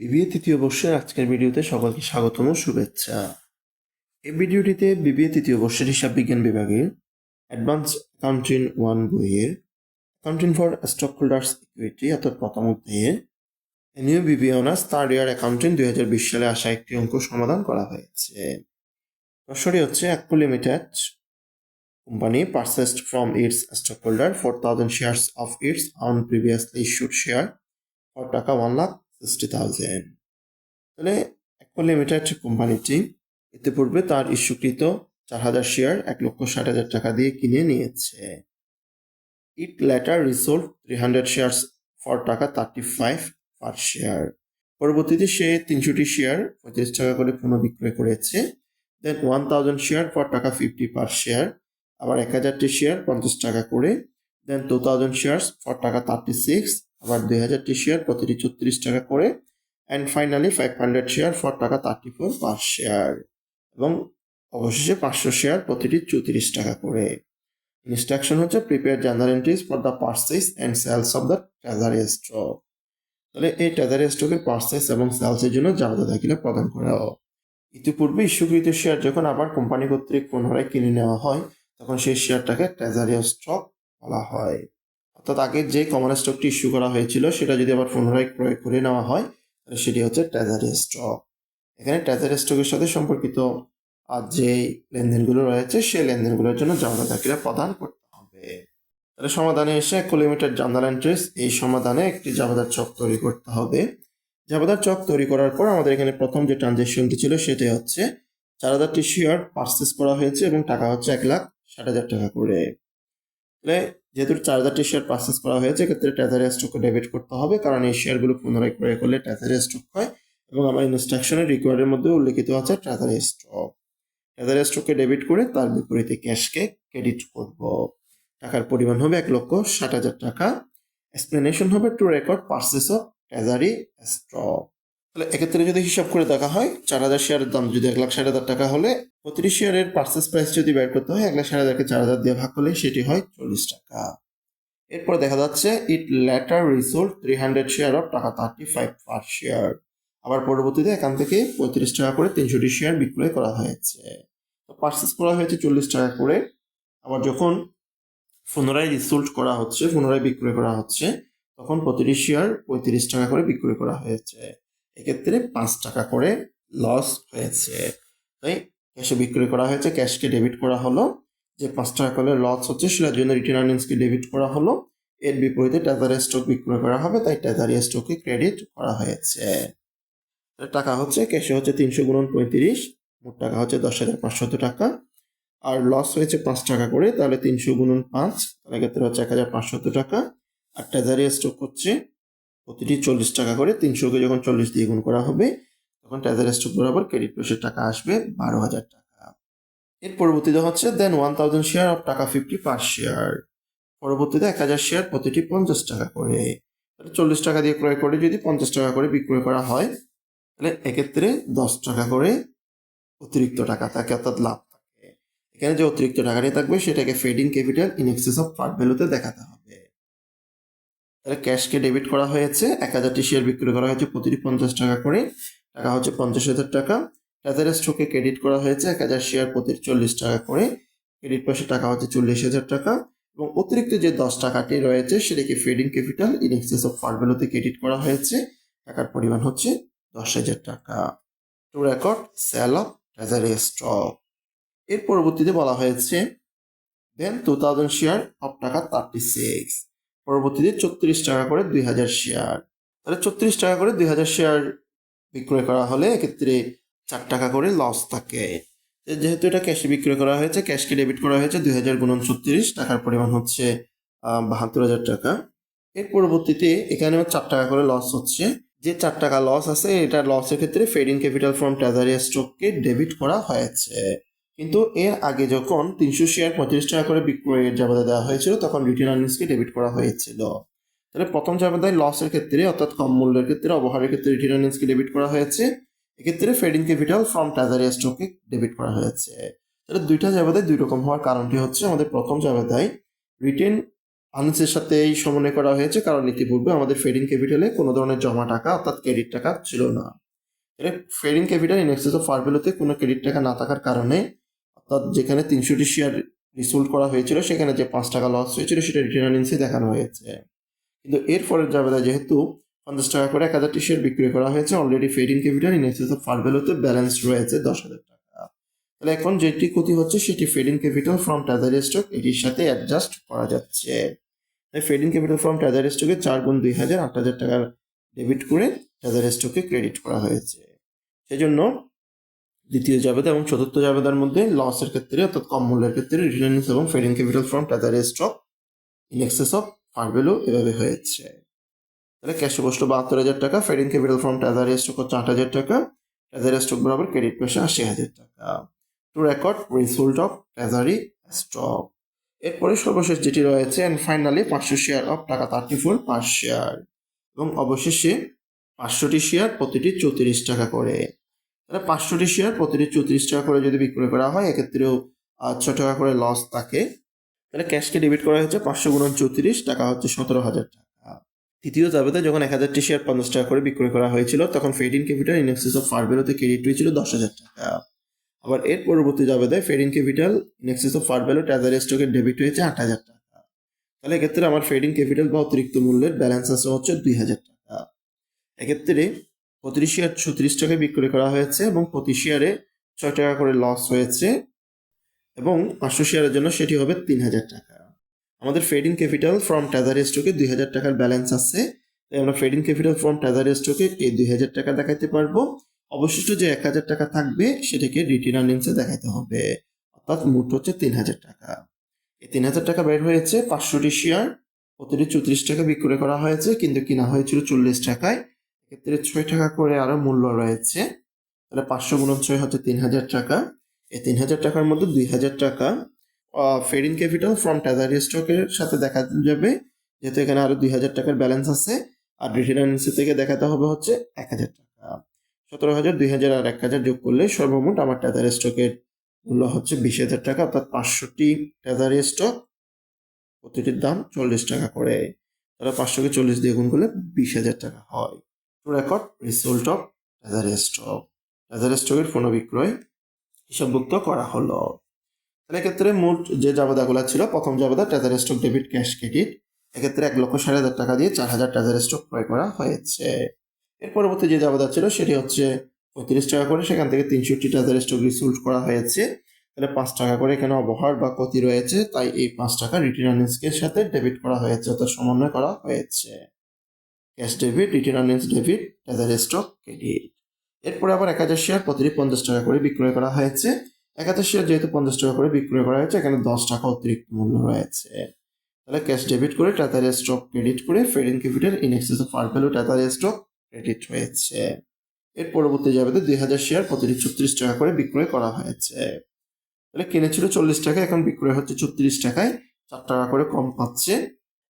BBA তৃতীয় বর্ষের আজকের ভিডিওতে সকলকে স্বাগতম, শুভেচ্ছা। এই ভিডিওটিতে বিবিএ তৃতীয় বর্ষের হিসাব বিজ্ঞান বিভাগের অ্যাডভান্স অ্যাকাউন্টিং ওয়ান বইয়ের accounting for stock holders equity অর্থাৎ প্রথম অধ্যায়ে new BBA honours third year accounting দুই হাজার বিশ সালে আসা একটি অঙ্ক সমাধান করা হয়েছে। প্রশ্নটি হচ্ছে Acu limited company purchased from its stock holder four thousand shares of its own previously issued share for taka one lakh তাহলে অ্যাকো লিমিটেড কোম্পানিটি ইতিপূর্বে তার ইস্যুকৃত চার হাজার শেয়ার এক লক্ষ ষাট হাজার টাকা দিয়ে কিনে নিয়েছে। It later resold three hundred shares for taka thirty five per share পরবর্তীতে সে তিনশোটি শেয়ার পঁয়ত্রিশ টাকা করে পুনঃবিক্রয় করেছে। Then one thousand share for taka fifty per share আবার এক হাজারটি শেয়ার পঞ্চাশ টাকা করে। Then two thousand shares for taka thirty six আবার দুই হাজারটি শেয়ার প্রতিটি চৌত্রিশ টাকা করে। And finally five hundred share for taka thirty four per share এবং অবশেষে পাঁচশো শেয়ার প্রতিটি চৌত্রিশ টাকা করে। ইনস্ট্রাকশন হচ্ছে prepare journal entries for the purchase and sales of the treasury stock তাহলে এই ট্রেজারি স্টকের পার্সেস এবং সেলসের জন্য জাবেদা দাখিলা প্রদান করা ইতিপূর্বে ইস্যুকৃত শেয়ার যখন আবার কোম্পানি কর্তৃক পুনরায় কিনে নেওয়া হয়, তখন সেই শেয়ারটাকে ট্রেজারি স্টক বলা হয়। অর্থাৎ আগে যে কমন স্টকটি ইস্যু করা হয়েছিল, সেটা যদি আবার পুনরায় ক্রয় করে নেওয়া হয়, তাহলে সেটি হচ্ছে ট্রেজারি স্টক এখানে ট্রেজারি স্টকের সাথে সম্পর্কিত আর যে লেনদেনগুলো রয়েছে, সেই লেনদেনগুলোর জন্য দাখিলা প্রদান করতে হবে। তাহলে সমাধানে এসে এক লিমিটেড জার্নাল এন্ট্রিস এই সমাধানে একটি জাবেদার চক তৈরি করতে হবে। জাবেদার চক তৈরি করার পর আমাদের এখানে প্রথম যে ট্রানজেকশনটি ছিল, সেটি হচ্ছে চার হাজারটি শেয়ার পার্সেস করা হয়েছে এবং টাকা হচ্ছে এক লাখ ষাট হাজার টাকা করে। তাহলে যেহেতু চার হাজারটি শেয়ার পার্সেস করা হয়েছে, এক্ষেত্রে ট্রেজারি স্টককে ডেবিট করতে হবে, কারণ এই শেয়ারগুলো পুনরায় ক্রয় করলে ট্রেজারি স্টক হয় এবং আমার ইনস্ট্রাকশনের রিকোয়ার্ডের মধ্যে উল্লেখিত আছে ট্রেজারি স্টক ট্রেজারি স্টককে ডেবিট করে তার বিপরীতে ক্যাশকে ক্রেডিট করব। টাকার পরিমাণ হবে এক লক্ষ ষাট হাজার টাকা। এক্সপ্লেনেশন হবে to record purchase of treasury stock তাহলে এক্ষেত্রে যদি হিসাব করে দেখা হয়, চার হাজার শেয়ারের দাম, যদি এক লাখ ষাট হাজার টাকা হলে প্রতিটি শেয়ারের পার্সেস প্রাইস যদি বের করতে হয়, এক লাখ ষাট হাজারকে চার হাজার দিয়ে ভাগ করলে সেটি হয় চল্লিশ টাকা। এরপর দেখা যাচ্ছে it later resold three hundred share of taka thirty five per share আবার পরবর্তীতে এখান থেকে পঁয়ত্রিশ টাকা করে তিনশোটি শেয়ার বিক্রয় করা হয়েছে। তো পার্সেস করা হয়েছে চল্লিশ টাকা করে। আবার যখন পুনরায় রিসোল্ট করা হচ্ছে, পুনরায় বিক্রয় করা হচ্ছে, তখন প্রতিটি শেয়ার পঁয়ত্রিশ টাকা করে বিক্রয় করা হয়েছে। এক্ষেত্রে পাঁচ টাকা করে লস হয়েছে। তাই ক্যাশে বিক্রয় করা হয়েছে ক্যাশকে ডেবিট করা হলো। যে পাঁচ টাকা করে লস হচ্ছে, সেটার জন্য রিটার্ন আর্নিংসকে ডেবিট করা হলো। এর বিপরীতে ট্রেজারি স্টক বিক্রয় করা হবে, তাই ট্রেজারি স্টককে ক্রেডিট করা হয়েছে। টাকা হচ্ছে ক্যাশে হচ্ছে তিনশো গুণন পঁয়ত্রিশ, মোট টাকা হচ্ছে দশ হাজার পাঁচশত টাকা। আর লস হয়েছে পাঁচ টাকা করে, তাহলে তিনশো গুণন পাঁচ, তাহলে ক্ষেত্রে হচ্ছে এক হাজার পাঁচশত টাকা। আর ট্রেজারি স্টক হচ্ছে প্রতিটি চল্লিশ টাকা করে তিনশোকে যখন চল্লিশ দিয়ে গুণ করা হবে, তখন ট্রেজারি স্টক বরাবর ক্রেডিট প্রেসের টাকা আসবে বারো হাজার টাকা। এর পরবর্তীতে হচ্ছে then one thousand share of taka fifty per share. পরবর্তীতে এক হাজার শেয়ার প্রতিটি পঞ্চাশ টাকা করে। তাহলে চল্লিশ টাকা দিয়ে ক্রয় করে যদি পঞ্চাশ টাকা করে বিক্রয় করা হয়, তাহলে এক্ষেত্রে দশ টাকা করে অতিরিক্ত টাকা থাকে, অর্থাৎ লাভ থাকে। এখানে যে অতিরিক্ত টাকাটি থাকবে, সেটাকে paid in capital in excess of par ভ্যালুতে দেখাতে হবে। তাহলে ক্যাশকে ডেবিট করা হয়েছে, এক হাজারটি শেয়ার বিক্রি করা হয়েছে প্রতিটি পঞ্চাশ টাকা করে। টাকা হচ্ছে পঞ্চাশ হাজার টাকা। ট্রেজারি স্টকে ক্রেডিট করা হয়েছে এক হাজার শেয়ার প্রতি চল্লিশ টাকা করে। ক্রেডিট পাশে টাকা হচ্ছে চল্লিশ হাজার টাকা। এবং অতিরিক্ত যে দশ টাকাটি রয়েছে, সেটাকে paid in capital in excess of ভ্যালুতে ক্রেডিট করা হয়েছে। টাকার পরিমাণ হচ্ছে দশ হাজার টাকা। To record sale of treasury stock এর পরবর্তীতে বলা হয়েছে then two thousand share of taka thirty six পরবর্তীতে চত্রিশ টাকা করে দুই হাজার শেয়ার তাহলে ছত্রিশ টাকা করে দুই হাজার শেয়ার বিক্রয় করা হলে এক্ষেত্রে চার টাকা করে লস থাকে। যেহেতু এটা ক্যাশে বিক্রয় করা হয়েছে ক্যাশকে ডেবিট করা হয়েছে দুই হাজার গুণন ছত্রিশ, টাকার পরিমাণ হচ্ছে বাহাত্তর হাজার টাকা। এর পরবর্তীতে এখানে চার টাকা করে লস হচ্ছে। যে চার টাকা লস আছে, এটা লসের ক্ষেত্রে paid in capital from treasury স্টককে ডেবিট করা হয়েছে। কিন্তু এর আগে যখন তিনশো শেয়ার পঁয়ত্রিশ টাকা করে বিক্রয়ের জাবেদা দেওয়া হয়েছিল, তখন রিটার্ন আর্নিংসকে ডেবিট করা হয়েছিল। তাহলে প্রথম জাবেদায় লসের ক্ষেত্রে, অর্থাৎ কম মূল্যের ক্ষেত্রে, অবহারের ক্ষেত্রে রিটার্ন আর্নিংসকে ডেবিট করা হয়েছে। এক্ষেত্রে paid in capital from treasury স্টককে ডেবিট করা হয়েছে। তাহলে দুইটা জাবেদায় দুই রকম হওয়ার কারণটি হচ্ছে, আমাদের প্রথম জাবেদায় রিটেন আর্নিংসের সাথেই সমন্বয় করা হয়েছে, কারণ ইতিপূর্বে আমাদের ফেডিং ক্যাপিটালে কোনো ধরনের জমা টাকা, অর্থাৎ ক্রেডিট টাকা ছিল না। Paid in capital in excess of ফারভ্যালুতে কোনো ক্রেডিট টাকা না থাকার কারণে অর্থাৎ যেখানে তিনশোটি শেয়ার রিসোল্ড করা হয়েছিল, সেখানে যে পাঁচ টাকা লস হয়েছিল, সেটা রিটার্ন দেখানো হয়েছে। কিন্তু এর জাবেদা যেহেতু পঞ্চাশ টাকা করে এক হাজারটি শেয়ার বিক্রি করা হয়েছে already paid in capital in excess of ফারভ্যালুতে balance রয়েছে দশ হাজার টাকা। তাহলে এখন যেটি ক্ষতি হচ্ছে, সেটি paid in capital from treasury stock এটির সাথে অ্যাডজাস্ট করা যাচ্ছে। তাই ফেডিং ক্যাপিটাল ফ্রম ট্রেজারি স্টকে চার গুণ দুই হাজার আট হাজার টাকার ডেবিট করে ট্রেজারি স্টকে ক্রেডিট করা হয়েছে। সেজন্য দ্বিতীয় জাবেদা এবং চতুর্থ জাবেদার মধ্যে লসের ক্ষেত্রে, অর্থাৎ কম মূল্যের ক্ষেত্রে রিটার্নিংস এবং paid in capital from treasury stock in excess of par value এভাবে হয়েছে। তাহলে ক্যাশে বসল বাহাত্তর হাজার টাকা paid in capital from treasury stock হচ্ছে আট হাজার টাকা ট্রেজারি স্টক বরাবর ক্রেডিট পেশা আশি হাজার টাকা। To record resold of treasury stock এরপরে সর্বশেষ যেটি রয়েছে অ্যান্ড ফাইনালি পাঁচশো share of taka thirty four per share এবং অবশেষে পাঁচশোটি শেয়ার প্রতিটি চৌত্রিশ টাকা করে। তাহলে পাঁচশোটি শেয়ার প্রতিটি চৌত্রিশ টাকা করে যদি বিক্রয় করা হয়, এক্ষেত্রেও ছ টাকা করে লস থাকে। তাহলে ক্যাশকে ডেবিট করা হয়েছে পাঁচশো গুণন চৌত্রিশ, টাকা হচ্ছে সতেরো হাজার টাকা। তৃতীয় জাবেদা যখন এক হাজারটি শেয়ার পঞ্চাশ টাকা করে বিক্রয় করা হয়েছিল, তখন paid in capital in excess of ফারবেলোতে credit হয়েছিল দশ হাজার টাকা। আবার এর পরবর্তী জাবেদায় paid in capital in excess of par value treasury স্টকে ডেবিট হয়েছে আট হাজার টাকা। তাহলে এক্ষেত্রে আমার ফেডিং ক্যাপিটাল বা অতিরিক্ত মূল্যের ব্যালেন্স আছে হচ্ছে দুই হাজার টাকা। এক্ষেত্রে প্রতিটি শেয়ার ছত্রিশ টাকায় বিক্রয় করা হয়েছে এবং প্রতি শেয়ারে ছয় টাকা করে লস হয়েছে এবং পাঁচশো শেয়ারের জন্য সেটি হবে তিন হাজার টাকা। আমাদের ফেডিং ক্যাপিটাল ফ্রম ট্রেজারি স্টকে দুই হাজার টাকার ব্যালেন্স আছে। তাই আমরা ফেডিং ক্যাপিটাল ফ্রম ট্রেজারি স্টকে এই দুই হাজার টাকা দেখাইতে পারব। অবশিষ্ট যে এক হাজার টাকা থাকবে সেটাকে রিটার্ন আর্নিংসে দেখাইতে হবে। অর্থাৎ মোট হচ্ছে তিন হাজার টাকা। এই তিন হাজার টাকা বের হয়েছে পাঁচশোটি শেয়ার প্রতিটি চৌত্রিশ টাকা বিক্রয় করা হয়েছে, কিন্তু কিনা হয়েছিল চল্লিশ টাকায়। এক্ষেত্রে ছয় টাকা করে আরও মূল্য রয়েছে। তাহলে পাঁচশো গুণন ছয় হচ্ছে তিন হাজার টাকা। এই তিন হাজার টাকার মধ্যে দুই হাজার টাকা ফেডিং ক্যাপিটাল ফ্রম ট্রেজারি স্টকের সাথে দেখা যাবে। যেহেতু এখানে আরও দুই হাজার টাকার ব্যালেন্স আছে, আর রিটার্ন থেকে দেখাতে হবে হচ্ছে এক হাজার টাকা। সতেরো হাজার, দুই হাজার আর এক হাজার যোগ করলে সর্বমোট আমার ট্রেজারি স্টকের মূল্য হচ্ছে বিশ হাজার টাকা, অর্থাৎ পাঁচশোটি ট্রেজারি স্টক প্রতিটির দাম চল্লিশ টাকা করে। তাহলে পাঁচশোকে চল্লিশ দিয়ে গুণ করলে বিশ হাজার টাকা হয়। To record resold of treasury stock treasury স্টকের পুনঃবিক্রয় হিসাবভুক্ত করা হলো। তাহলে এক্ষেত্রে মোট যে জাবেদাগুলো ছিল, প্রথম জাবেদা treasury stock debit cash credit এক্ষেত্রে এক লক্ষ ষাট হাজার টাকা দিয়ে চার হাজার ট্রেজারি স্টক ক্রয় করা হয়েছে। এর পরবর্তী যে জাবেদা ছিল, সেটি হচ্ছে পঁয়ত্রিশ টাকা করে, সেখান থেকে তিনষট্টি ট্রেজারি স্টক রিসোল্ট করা হয়েছে। তাহলে পাঁচ টাকা করে এখানে অবহার বা ক্ষতি রয়েছে, তাই এই পাঁচ টাকা রিটার্ন সাথে ডেবিট করা হয়েছে, অর্থাৎ সমন্বয় করা হয়েছে। Cash debit return earnings debit treasury stock credit এরপরে আবার এক হাজার শেয়ার প্রতিটি পঞ্চাশ টাকা করে বিক্রয় করা হয়েছে। এক হাজার শেয়ার যেহেতু পঞ্চাশ টাকা করে বিক্রয় করা হয়েছে, এখানে দশ টাকা অতিরিক্ত মূল্য রয়েছে। তাহলে ক্যাশ ডেবিট করে টাটারি স্টক ক্রেডিট করে paid in capital in excess of par value treasury stock credit হয়েছে। এর পরবর্তী যাবে দুই হাজার শেয়ার প্রতিটি ছত্রিশ টাকা করে বিক্রয় করা হয়েছে। তাহলে কিনেছিল চল্লিশ টাকা, এখন বিক্রয় হচ্ছে ছত্রিশ টাকায়, চার টাকা করে কম পাচ্ছে।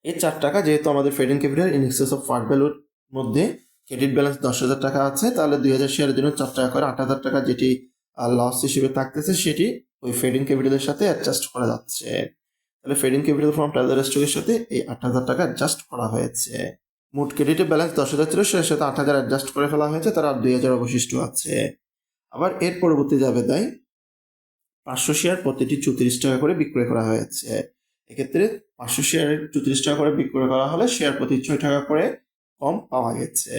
এই চার টাকা যেহেতু আমাদের paid in capital in excess of par ভ্যালুর মধ্যে ক্রেডিট ব্যালেন্স দশ হাজার টাকা আছে, তাহলে দুই হাজার শেয়ারের জন্য চার টাকা করে আট হাজার টাকা যেটি লস হিসেবে থাকতেছে, সেটি ওই ফেডিং ক্যাপিটালের সাথে অ্যাডজাস্ট করা যাচ্ছে। তাহলে ফেডিং ক্যাপিটাল ফ্রম ট্রেজারি স্টকের সাথে এই আট হাজার টাকা অ্যাডজাস্ট করা হয়েছে। মোট ক্রেডিটের ব্যালেন্স দশ হাজার ছিল সেটার সাথে আট হাজার অ্যাডজাস্ট করে ফেলা হয়েছে, তার আর দুই হাজার অবশিষ্ট আছে। আবার এর পরবর্তী যাবে তাই পাঁচশো শেয়ার প্রতিটি চৌত্রিশ টাকা করে বিক্রয় করা হয়েছে। এক্ষেত্রে পাঁচশো শেয়ারের চৌত্রিশ টাকা করে বিক্রয় করা হলে শেয়ার প্রতি ছয় টাকা করে কম পাওয়া গেছে।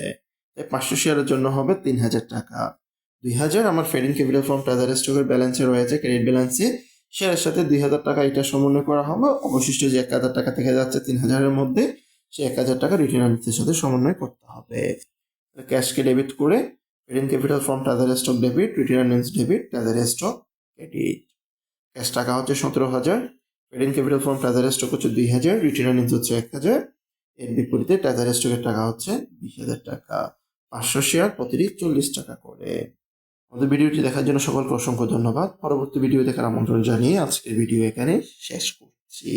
তাই পাঁচশো শেয়ারের জন্য হবে তিন হাজার টাকা। দুই হাজার আমার ফেডিং ক্যাপিটাল ফ্রম ট্রেজারি স্টকের ব্যালেন্সে রয়েছে ক্রেডিট ব্যালেন্সে শেয়ারের সাথে দুই হাজার টাকা এটা সমন্বয় করা হবে। অবশিষ্ট যে এক হাজার টাকা থেকে যাচ্ছে তিন হাজারের মধ্যে, সে এক হাজার টাকা রিটার্ন সাথে সমন্বয় করতে হবে। ক্যাশকে ডেবিট করে paid in capital from treasury stock debit return earnings debit treasury stock credit cash টাকা হচ্ছে সতেরো হাজার paid in capital form treasury stock হচ্ছে দুই হাজার রিটার্ন আর্নিংস হচ্ছে এক হাজার। এর বিপরীতে ট্রেজারি স্টকের টাকা হচ্ছে বিশ হাজার টাকা। পাঁচশো শেয়ার প্রতিটি চল্লিশ টাকা করে। আমাদের ভিডিওটি দেখার জন্য সকলকে অসংখ্য ধন্যবাদ। পরবর্তী ভিডিও দেখার আমন্ত্রণ জানিয়ে আজকের ভিডিও এখানে শেষ করছি।